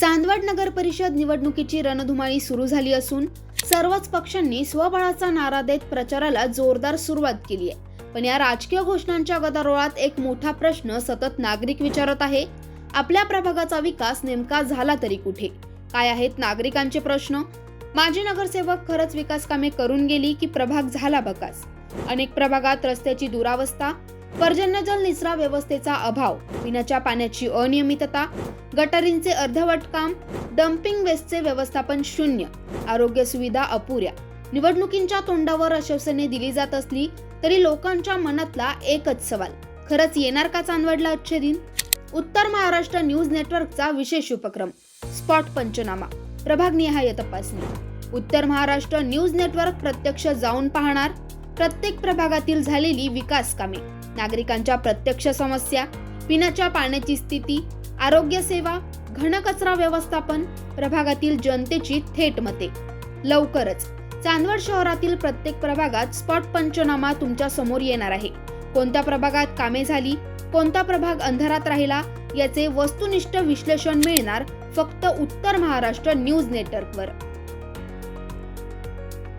चांदवड नगर परिषद निवडणुकीची रणधुमाळी सुरू झाली असून सर्वच पक्षांनी स्वबळाचा नारा देत प्रचाराला जोरदार सुरुवात केली आहे. पण या राजकीय घोषणांच्या गदारोळात एक मोठा प्रश्न सतत नागरिक विचारत आहे. आपल्या प्रभागाचा विकास नेमका झाला तरी कुठे? काय आहेत नागरिकांचे प्रश्न? माजी नगरसेवक खरंच विकास कामे करून गेली की प्रभाग झाला बकास? अनेक प्रभागात रस्त्याची दुरावस्था पर्जन्यजल निचरा व्यवस्थेचा अभाव पिण्याच्या पाण्याची अनियमितता गटारींचे अर्धवट काम डम्पिंग वेस्टचे व्यवस्थापन शून्य आरोग्य सुविधा अपुऱ्या. निवडणुकींच्या तोंडावर आश्वासने दिली जात असली तरी लोकांच्या मनातला एकच सवाल खरंच येणार का चांदवडला अच्छे दिन? उत्तर महाराष्ट्र न्यूज नेटवर्कचा विशेष उपक्रम स्पॉट पंचनामा प्रभागनिहाय तपासणी. उत्तर महाराष्ट्र न्यूज नेटवर्क प्रत्यक्ष जाऊन पाहणार प्रत्येक प्रभागातील झालेली विकास कामे. नागरिकांच्या प्रत्यक्ष समस्या पिण्याच्या पाण्याची स्थिती आरोग्य सेवा घनकचरा व्यवस्थापन प्रभागातील जनतेची थेट मते. लवकरच चांदवड शहरातील प्रत्येक प्रभागात स्पॉट पंचनामा तुमच्यासमोर येणार आहे. कोणत्या प्रभागात कामे झाली कोणता प्रभाग अंधारात राहिला याचे वस्तुनिष्ठ विश्लेषण मिळणार फक्त उत्तर महाराष्ट्र न्यूज नेटवर्कवर.